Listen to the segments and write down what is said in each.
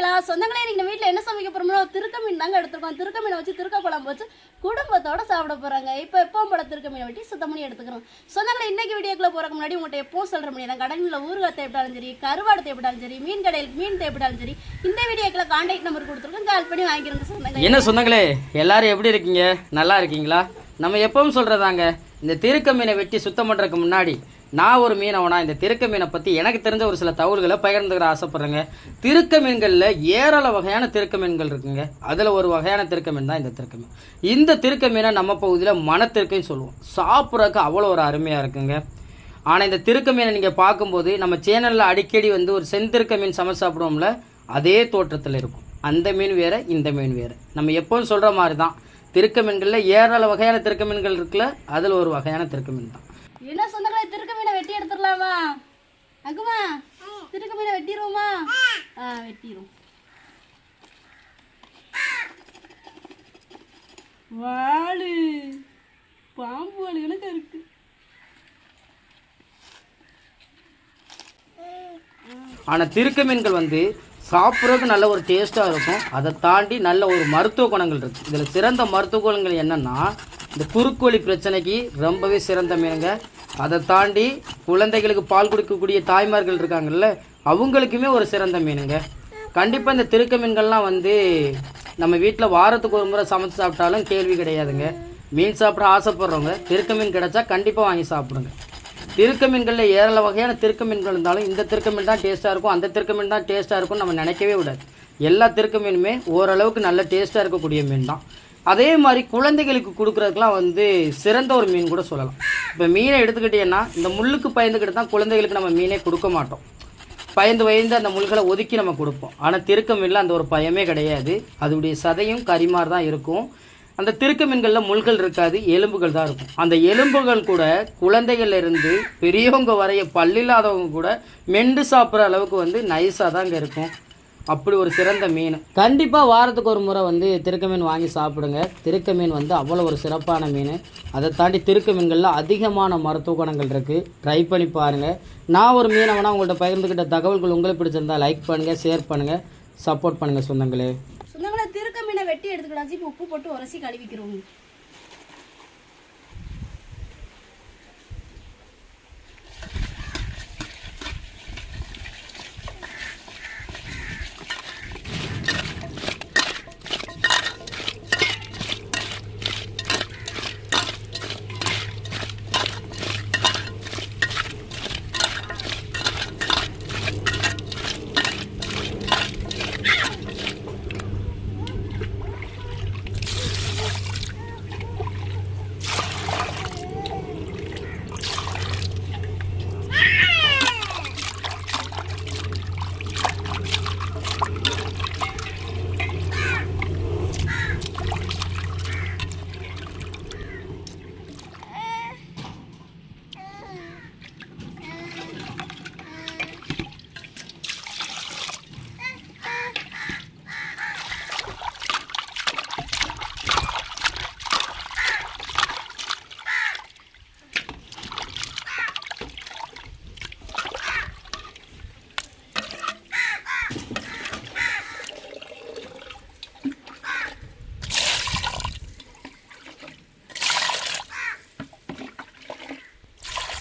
இருக்கீங்களா சொந்தங்களே இன்னைக்கு நம்ம வீட்டில் என்ன சமைக்க போறோம்னா திருக்க மீன் தாங்க எடுத்துருக்கோம் திருக்க மீனை வச்சு திருக்க குழம்பு வச்சு குடும்பத்தோட சாப்பிட போறாங்க. இப்போ எப்பவும் போல திருக்க மீனை வெட்டி சுத்தம் பண்ணி எடுத்துக்கிறோம். சொந்தங்களே இன்னைக்கு வீடியோக்குள்ள போறதுக்கு முன்னாடி உங்கள்கிட்ட எப்பவும் சொல்ற முடியாது கடலில் ஊறுகாய் தேவைப்பட்டாலும் சரி கருவாடு தேவைப்பட்டாலும் சரி மீன் கடையில் மீன் தேவைப்பட்டாலும் சரி இந்த வீடியோக்குள்ள கான்டாக்ட் நம்பர் கொடுத்துருக்கோம். கால் பண்ணி வாங்கிக்கிறோங்க சொந்தங்களே என்ன சொந்தங்களே எல்லாரும் எப்படி இருக்கீங்க? நல்லா இருக்கீங்களா? நம்ம எப்பவும் சொல்கிறதாங்க இந்த திருக்க மீனை வெட்டி சுத்தம் பண்ணுறதுக்கு முன்னாடி நான் ஒரு மீனவனா இந்த திருக்க மீனை பற்றி எனக்கு தெரிஞ்ச ஒரு சில தகவல்களை பகிர்ந்துக்கிற ஆசைப்பட்றேங்க. திருக்க மீன்களில் ஏராள வகையான திருக்க மீன்கள் இருக்குங்க. அதில் ஒரு வகையான திருக்க மீன் தான் இந்த திருக்க மீன். இந்த திருக்க மீனை நம்ம பகுதியில் மனத்திற்கையும் சொல்லுவோம். சாப்பிட்றதுக்கு அவ்வளோ ஒரு அருமையாக இருக்குங்க. ஆனால் இந்த திருக்க மீனை நீங்கள் பார்க்கும்போது நம்ம சேனலில் அடிக்கடி வந்து ஒரு செந்திருக்க மீன் சமைச்சு சாப்பிடுவோம்ல அதே தோற்றத்தில் இருக்கும். அந்த மீன் வேறு இந்த மீன் வேறு. நம்ம எப்போவும் சொல்கிற மாதிரி தான் திருக்க மீன்களில் ஏராள வகையான திருக்க மீன்கள் இருக்குல்ல அதில் ஒரு வகையான திருக்க மீன் தான். என்ன சொந்தங்களே திருக்க மீனை வெட்டி எடுத்துடலாமா? அக்குமா திருக்க மீனை வெட்டிடுவோமா? ஆ வெட்டிடுவோம் வாழு பாம்பு வாழு எனக்கு இருக்கு. ஆனால் திருக்க மீன்கள் வந்து சாப்பிட்றதுக்கு நல்ல ஒரு டேஸ்ட்டாக இருக்கும். அதை தாண்டி நல்ல ஒரு மருத்துவ குணங்கள் இருக்குது இதில் சிறந்த மருத்துவ குணங்கள் என்னென்னா இந்த குறுக்கோழி பிரச்சனைக்கு ரொம்பவே சிறந்த மீனுங்க. அதை தாண்டி குழந்தைகளுக்கு பால் கொடுக்கக்கூடிய தாய்மார்கள் இருக்காங்கல்ல அவங்களுக்குமே ஒரு சிறந்த மீனுங்க. கண்டிப்பாக இந்த திருக்க மீன்கள்லாம் வந்து நம்ம வீட்டில் வாரத்துக்கு ஒரு முறை சமைச்சு சாப்பிட்டாலும் கேள்வி கிடையாதுங்க. மீன் சாப்பிட ஆசைப்படுறவங்க திருக்க மீன் கிடைச்சா கண்டிப்பாக வாங்கி சாப்பிடுங்க. திருக்க மீன்களில் ஏராள வகையான திருக்க மீன்கள் இருந்தாலும் இந்த திருக்க மீன் தான் டேஸ்ட்டாக இருக்கும் அந்த திருக்க மீன் தான் டேஸ்ட்டாக இருக்கும்னு நம்ம நினைக்கவே விடாது எல்லா திருக்க மீனுமே ஓரளவுக்கு நல்ல டேஸ்ட்டாக இருக்கக்கூடிய மீன் தான். அதே மாதிரி குழந்தைகளுக்கு கொடுக்குறதுக்கெலாம் வந்து சிறந்த ஒரு மீன் கூட சொல்லலாம். இப்போ மீனை எடுத்துக்கிட்டீங்கன்னா இந்த முள்ளுக்கு பயந்துக்கிட்டு தான் குழந்தைகளுக்கு நம்ம மீனே கொடுக்க மாட்டோம். பயந்து பயந்து அந்த முள்களை ஒதுக்கி நம்ம கொடுப்போம். ஆனால் திருக்க மீனில் அந்த ஒரு பயமே கிடையாது. அதோடைய சதையும் கரிமார் தான் இருக்கும். அந்த திருக்க மீன்களில் முள்கள் இருக்காது எலும்புகள் தான் இருக்கும். அந்த எலும்புகள் கூட குழந்தைகள்ல இருந்து பெரியவங்க வரைய பல்லில்லாதவங்க கூட மெண்டு சாப்பிட்ற அளவுக்கு வந்து நைஸாக தாங்க இருக்கும். அப்படி ஒரு சிறந்த மீன். கண்டிப்பாக வாரத்துக்கு ஒரு முறை வந்து திருக்க மீன் வாங்கி சாப்பிடுங்க. திருக்க மீன் வந்து அவ்வளோ ஒரு சிறப்பான மீன். அதை தாண்டி திருக்க மீன்களில் அதிகமான மருத்துவ குணங்கள் இருக்குது ட்ரை பண்ணி பாருங்கள் நான் ஒரு மீனவனா உங்கள்கிட்ட பகிர்ந்துக்கிட்ட தகவல்கள் உங்களுக்கு பிடிச்சிருந்தா லைக் பண்ணுங்கள் ஷேர் பண்ணுங்கள் சப்போர்ட் பண்ணுங்கள் சொந்தங்களே. சொந்தங்களே திருக்க மீனை வெட்டி எடுத்துக்கிட்டாச்சு இப்போ உப்பு போட்டு உரசி கழுவிக்கிறோம்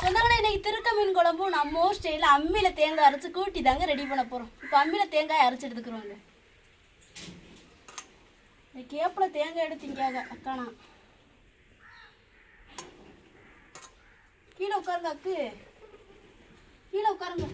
சொந்தங்களே இன்னைக்கு திருக்க மீன் குழம்பும் நம்ம ஸ்டைலில் அம்மியில் தேங்காய் அரைச்சி கூட்டி தாங்க ரெடி பண்ண போகிறோம் இப்போ அம்மியில் தேங்காய் அரைச்சி எடுத்துக்கிறோங்க இந்த கேப்பில் தேங்காய் எடுத்தீங்க அக்கானா கீழே உட்காருங்க அக்கு. கீழே உட்காருங்க.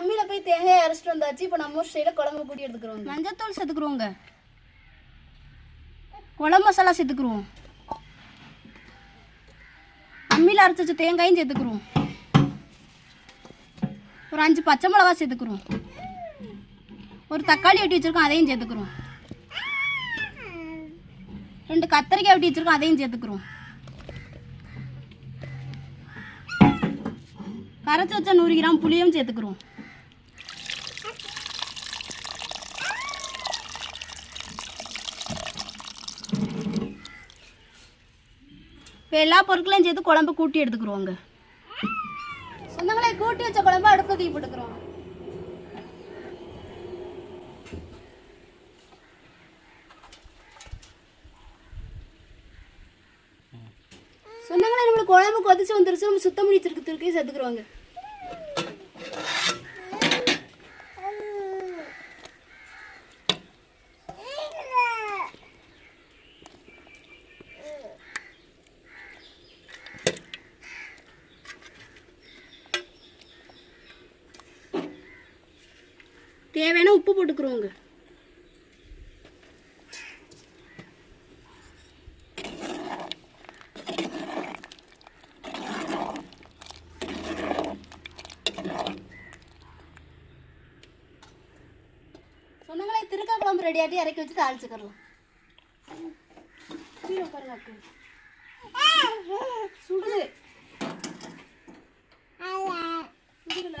அம்மியில போய் தேங்காய் அரைச்சிட்டு வந்தாச்சு. இப்போ நம்ம ஸ்டைல குழம்பு கூட்டி எடுத்துக்கிறோம் மஞ்சத்தூள் சேர்த்துக்கிறோங்க குழம்பு மசாலா சேர்த்துக்கிறோம் அம்மியில் அரைச்சி வச்ச தேங்காயும் சேர்த்துக்கிறோம் ஒரு அஞ்சு பச்சை மிளகா சேர்த்துக்கிறோம் ஒரு தக்காளி வெட்டி வச்சுருக்கோம் அதையும் சேர்த்துக்கிறோம் ரெண்டு கத்தரிக்காய் வெட்டி வச்சுருக்கோம் அதையும் சேர்த்துக்கிறோம் கரைச்சி வச்ச நூறு கிராம் புளியும் சேர்த்துக்கிறோம் இப்போ எல்லா பொருட்களையும் சேர்த்து குழம்பு கூட்டி எடுத்துக்கிறோங்க சொந்தங்களை கூட்டி வச்ச குழம்பு அடுப்பு தீ போட்டுக்கிறோம் சொந்தங்களை நம்மளுக்கு குழம்பு கொதிச்சு வந்துருச்சு நம்ம சுத்தம் பண்ணி வச்சிருக்க சேர்த்துக்கிறோங்க தேவையான உப்பு போட்டுக்கிறோங்க சொன்னங்களே திருக்கா குழம்பு ரெடி ஆட்டி இறக்கி வச்சு தாளிச்சுக்கிறோம் கீழே உட்காருங்க. சுடுது சுடுதுல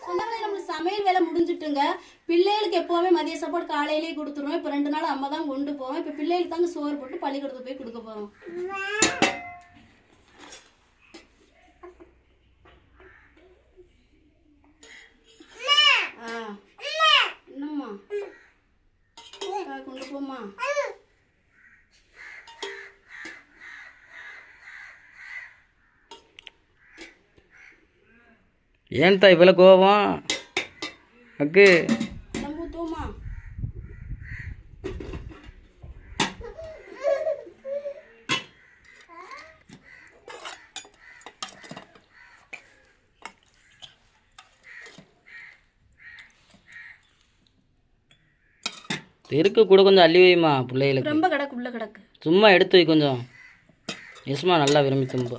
சொந்தங்களே நம்மளுக்கு சமையல் இருக்குங்க பிள்ளைகளுக்கு எப்போவுமே மதிய சாப்பாடு காலையிலேயே கொடுத்துருவோம். இப்போ ரெண்டு நாள் அம்மா தான் கொண்டு போவோம். இப்போ பிள்ளைகளுக்கு தாங்க சோறு போட்டு பள்ளிக்கூடத்துக்கு போய் கொடுக்க போகிறோம் என்னம்மா கொண்டு போம்மா. ஏன்டா இவ்வளோ கோபம்? அக்கு தெருக்கு கூட கொஞ்சம் அள்ளி வைமா பிள்ளைகளுக்கு. ரொம்ப கிடக்கு உள்ள கிடக்கு. சும்மா எடுத்து வை கொஞ்சம். எஸ்மா நல்லா விரும்பி தும்பு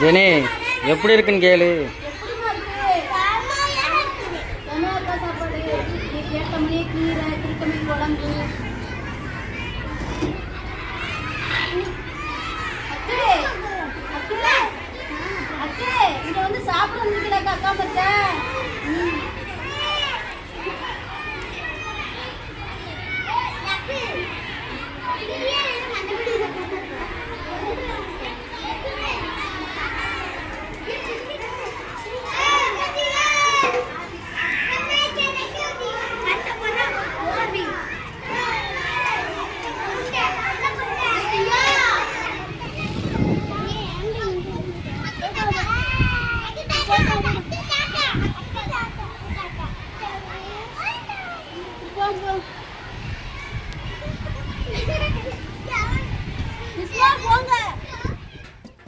ஜெனி எப்படி இருக்குன்னு கேளு எப்படிமா இருக்கு செமையா இருக்கா சாப்பாடு நீ கேட்ட மணியே கீரை திருக்கமீன் குழம்பு அக்கே அக்கே அக்கே இங்க வந்து சாப்பிட முடியலக்கா அக்கா மத்த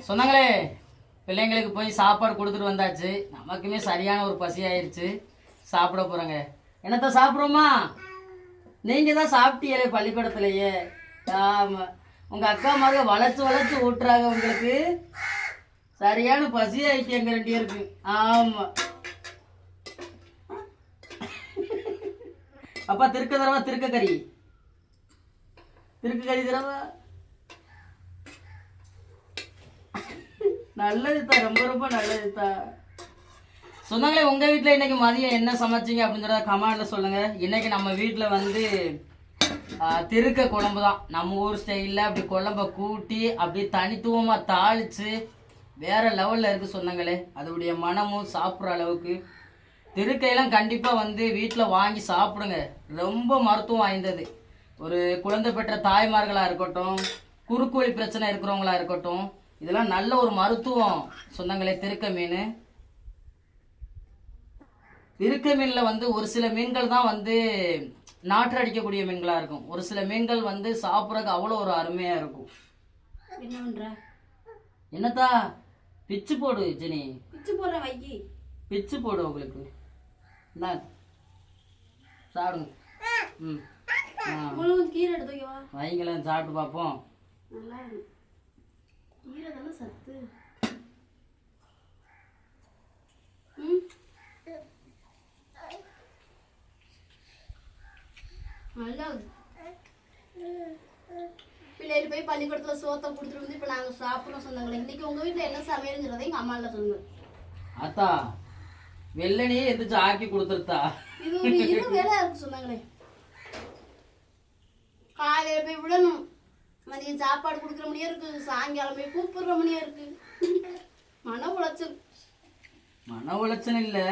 சொன்னாங்களே பிள்ளைங்களுக்கு போய் சாப்பாடு கொடுத்துட்டு வந்தாச்சு. நமக்குமே சரியான ஒரு பசி ஆயிடுச்சு சாப்பிட போகிறோங்க என்னத்த சாப்பிட்றோமா? நீங்கள் தான் சாப்பிட்டீங்களே பள்ளிக்கூடத்துலையே. ஆமாம் உங்கள் அக்கா மாதிரி வளர்த்து வளர்த்து ஊட்டுறாங்க உங்களுக்கு. சரியான பசி ஆயிட்டு எங்கள் ரெண்டு இருக்கு ஆமாம் அப்பா திருக்க தரவா திருக்க கறி. திருக்க கறி தரவா நல்லதுதா ரொம்ப ரொம்ப நல்லதுதா சொன்னாங்களே உங்கள் வீட்டில் இன்றைக்கி மதியம் என்ன சமைச்சீங்க அப்படின்றத கமாண்டில் சொல்லுங்கள் இன்றைக்கி நம்ம வீட்டில் வந்து திருக்க குழம்பு தான். நம்ம ஊர் ஸ்டைலில் அப்படி குழம்ப கூட்டி அப்படி தனித்துவமாக தாளித்து வேற லெவலில் இருக்குது சொன்னாங்களே. அதோடைய மனமும் சாப்பிட்ற அளவுக்கு. திருக்கையெல்லாம் கண்டிப்பாக வந்து வீட்டில் வாங்கி சாப்பிடுங்க. ரொம்ப மருத்துவம் வாய்ந்தது. ஒரு குழந்தை பெற்ற தாய்மார்களாக இருக்கட்டும் குறுக்கோழி பிரச்சனை இருக்கிறவங்களா இருக்கட்டும் இதெல்லாம் நல்ல ஒரு மருத்துவம். சொன்னாங்களே திருக்க மீன். திருக்க மீன்ல வந்து ஒரு சில மீன்கள் தான் வந்து நாற்று அடிக்கக்கூடிய மீன்களா இருக்கும். ஒரு சில மீன்கள் வந்து சாப்பிட்றதுக்கு அவ்வளோ ஒரு அருமையா இருக்கும். என்னத்தா? பிச்சு போடு ஜெனி. பிச்சு போடுற வைக்கி. பிச்சு போடு உங்களுக்கு. இந்தா. சாப்பிடுங்க ம். கீரை எடுத்து வைங்களேன் சாப்பிட்டு பார்ப்போம். நல்லா கீரை தானே சத்து. பிள்ளைகள் போய் பள்ளிக்கூடத்துல சோத்தை கொடுத்துட்டு வந்து இப்போ நாங்கள் சாப்பிட்றோம் சொன்னாங்களே. இன்னைக்கு உங்கள் வீட்டில் என்ன சமையலுங்கிறத எங்கள் அம்மாவில் சொல்லுங்க. அத்தா வெள்ளனையே எந்திரிச்சு ஆக்கி கொடுத்துருத்தா. இது வேலை சொன்னாங்களே. காலையில போய் விடணும். மதியம் சாப்பாடு கொடுக்குற மணியா இருக்கு. சாயங்காலம் போய் கூப்பிடுற மணியா இருக்கு. மன உளைச்சல். மன உளைச்சல் இல்லை.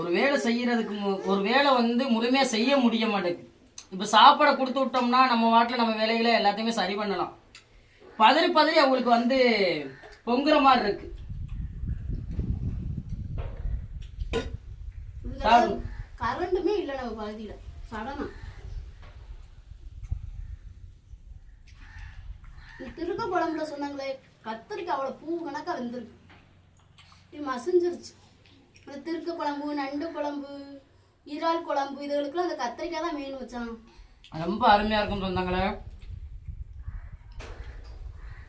ஒரு வேலை செய்யறதுக்கு ஒரு வேலை வந்து முழுமையாக செய்ய முடிய மாட்டேங்குது. இப்போ சாப்பாடை கொடுத்து விட்டோம்னா நம்ம வாட்டில் நம்ம வேலைகளை எல்லாத்தையுமே சரி பண்ணலாம். பதறி பதறி அவங்களுக்கு வந்து பொங்குற மாதிரி இருக்கு. கரண்டுமே இல்லை நம்ம பகுதியில். சடனா திருக்க குழம்புல சொன்னாங்களே கத்திரிக்காய் அவ்வளோ பூ கணக்காக வெந்திருக்கு. இது மசிஞ்சிருச்சு. இந்த திருக்க குழம்பு நண்டு குழம்பு இறால் குழம்பு இதுகளுக்குலாம் அந்த கத்திரிக்காய் தான் மெயின் வச்சான் ரொம்ப அருமையாக இருக்கும் சொந்தங்களே.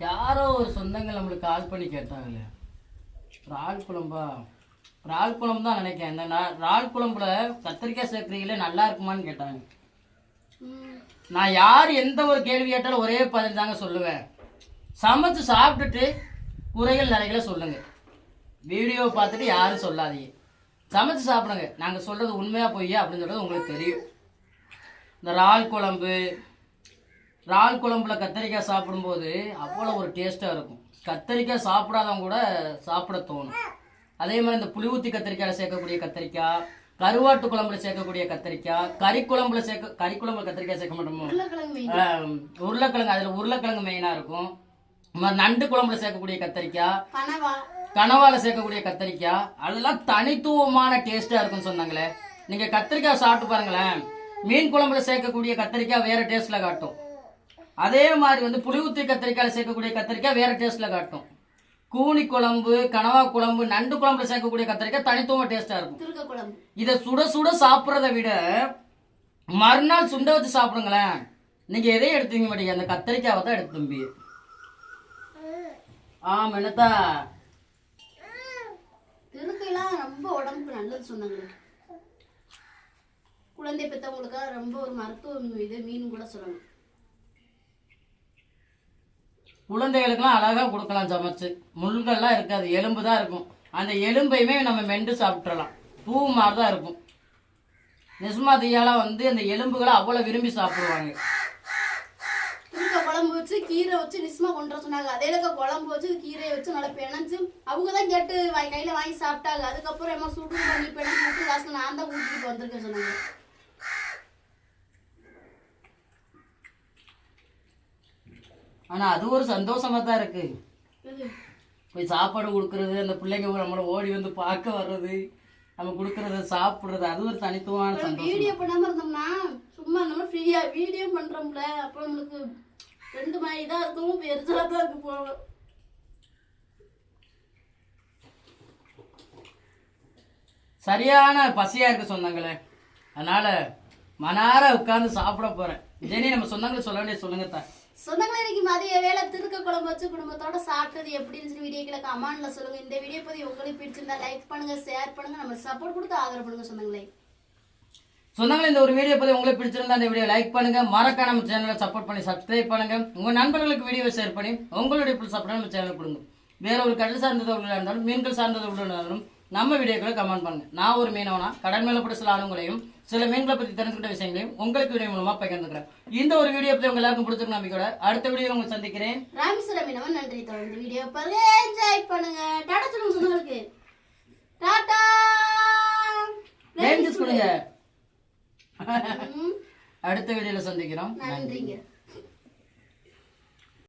யாரோ ஒரு சொந்தங்கள் நம்மளுக்கு கால் பண்ணி கேட்டாங்களே. இறால் குழம்பா? இறால் குழம்பு தான் நினைக்கிறேன். இந்த இறால் குழம்புல கத்திரிக்காய் சேர்க்குறீங்களே நல்லா இருக்குமான்னு கேட்டாங்க. நான் யார் எந்த ஒரு கேள்வி கேட்டாலும் ஒரே பதில் தாங்க சொல்லுவேன். சமைச்சு சாப்பிட்டுட்டு குறைகள் நிறைகளை சொல்லுங்க. வீடியோ பார்த்துட்டு யாரும் சொல்லாதீங்க. சமைச்சு சாப்பிடுங்க. நாங்கள் சொல்கிறது உண்மையாக பொய்யா அப்படின்னு சொல்கிறது உங்களுக்கு தெரியும். இந்த இறால் குழம்பு இறால் குழம்புல கத்தரிக்காய் சாப்பிடும்போது அவ்வளோ ஒரு டேஸ்ட்டாக இருக்கும். கத்தரிக்காய் சாப்பிடாதவங்க கூட சாப்பிட தோணும். அதே மாதிரி இந்த புளி ஊற்றி கத்திரிக்காயில் சேர்க்கக்கூடிய கத்திரிக்காய் கருவாட்டு குழம்புல சேர்க்கக்கூடிய கத்திரிக்காய் கறி குழம்புல சேர்க்க கறி குழம்புல கத்திரிக்காய் சேர்க்க மாட்டோமோ? உருளைக்கிழங்கு மெயின் அதில் உருளைக்கிழங்கு மெயினாக இருக்கும். நண்டு குழம்புல சேர்க்கக்கூடிய கத்திரிக்காய் கனவா. கனவால சேர்க்கக்கூடிய கத்திரிக்காய் அதெல்லாம் தனித்துவமான டேஸ்டா இருக்கும் சொன்னாங்களே. நீங்க கத்திரிக்காய் சாப்பிட்டு பாருங்களேன். மீன் குழம்புல சேர்க்கக்கூடிய கத்திரிக்காய் வேற டேஸ்ட்ல காட்டும். அதே மாதிரி வந்து புளி ஊத்தி கத்திரிக்காயில சேர்க்கக்கூடிய கத்திரிக்காய் வேற டேஸ்ட்ல காட்டும். கூனி குழம்பு கனவா குழம்பு நண்டு குழம்புல சேர்க்கக்கூடிய கத்திரிக்காய் தனித்துவமா டேஸ்டா இருக்கும். திருக்க குழம்பு. இதை சுட சுட சாப்பிட்றத விட மறுநாள் சுண்ட வச்சு சாப்பிடுங்களேன். நீங்க எதையும் எடுத்துக்க மாட்டீங்க. அந்த கத்திரிக்காவை தான் எடுத்து தம்பி. ஆமா என்னத்தா? திருக்கையெல்லாம் ரொம்ப உடம்புக்கு நல்லது சொன்னாங்களே குழந்தை பெற்றவங்களுக்காக ரொம்ப ஒரு மருத்துவம் இது மீன் கூட சொல்லணும் குழந்தைகளுக்கெல்லாம் அழகாக கொடுக்கலாம் சமைச்சு. முள்கள்லாம் இருக்காது எலும்பு தான் இருக்கும். அந்த எலும்பையுமே நம்ம மெண்டு சாப்பிட்றலாம் பூ மாதிரி தான் இருக்கும். நிஸ்மா தீயாலாம் வந்து அந்த எலும்புகளை அவ்வளோ விரும்பி சாப்பிடுவாங்க. திருக்க குழம்பு வச்சு கீரை வச்சு நிஸ்மா கொண்டு சொன்னாங்க. அதே இருக்க குழம்பு வச்சு கீரையை வச்சு நல்லா பிணைஞ்சு அவங்க தான் கேட்டு வாய் வாங்கி சாப்பிட்டாங்க. அதுக்கப்புறம் எம்மா சுட்டு பண்ணி பிணைஞ்சு விட்டு லாஸ்ட்ல நான் தான் ஊட்டிட்டு வந்திருக்கேன் சொன்னாங்க. ஆனால் அது ஒரு சந்தோஷமா தான் இருக்கு. போய் சாப்பாடு கொடுக்குறது அந்த பிள்ளைங்க நம்மளை ஓடி வந்து பார்க்க வர்றது நம்ம கொடுக்குறத சாப்பிட்றது அது ஒரு தனித்துவமான சந்தோஷம். வீடியோ பண்ணாமல் இருந்தோம்னா சும்மா நம்ம ஃப்ரீயாக வீடியோ பண்ணுறோம்ல அப்போ நம்மளுக்கு ரெண்டு மாதிரி இதாக இருக்கும் எரிச்சலாக தான் இருக்கு போகிறோம் சரியான பசியாக இருக்கு சொந்தங்களே. அதனால் மனார உட்காந்து சாப்பிட போகிறேன் ஜெனி நம்ம சொந்தங்களை சொல்ல வேண்டிய சொல்லுங்க தான் சொந்தங்களே இன்னைக்கு மதிய வேலை திருக்க குழம்பு வச்சு குடும்பத்தோட சாப்பிட்டது எப்படின்னு சொல்லி வீடியோக்களை கமெண்ட்ல சொல்லுங்க. இந்த வீடியோ பத்தி உங்களுக்கு பிடிச்சிருந்தா லைக் பண்ணுங்க ஷேர் பண்ணுங்க நம்ம சப்போர்ட் கொடுத்து ஆதரவு பண்ணுங்க சொந்தங்களே. சொந்தங்களே இந்த ஒரு வீடியோ பத்தி உங்களுக்கு பிடிச்சிருந்தா இந்த வீடியோ லைக் பண்ணுங்க. மறக்காம நம்ம சேனலை சப்போர்ட் பண்ணி சப்ஸ்கிரைப் பண்ணுங்க. உங்க நண்பர்களுக்கு வீடியோ ஷேர் பண்ணி உங்களுடைய சப்போர்ட் நம்ம சேனல் கொடுங்க. வேற ஒரு கடல் சார்ந்த தொழிலாக இருந்தாலும் மீன்கள் சார்ந்த தொழிலாக இருந்தாலும் நம்ம வீடியோக்களை கமெண்ட் பண்ணுங்க. நான் ஒரு மீனவனா கடல் மேல பட்ட சில ஆளுங்களையும் சில மீன்களை பத்தி தெரிஞ்சுக்கிட்ட விஷயங்களையும் உங்களுக்கு வீடியோ மூலமா பகிர்ந்துக்கிறேன். இந்த ஒரு வீடியோ பத்தி உங்க எல்லாருக்கும் பிடிச்சிருக்க நம்பிக்கையோட அடுத்த வீடியோ உங்களை சந்திக்கிறேன். ராமேஸ்வரம் மீனவன் நன்றி. தொடர்ந்து வீடியோ பாருங்க என்ஜாய் பண்ணுங்க. டாடா சொல்லுங்க சொந்தங்களுக்கு டாடா! ம், அடுத்த வீடியோல சந்திக்கிறோம். நன்றிங்க.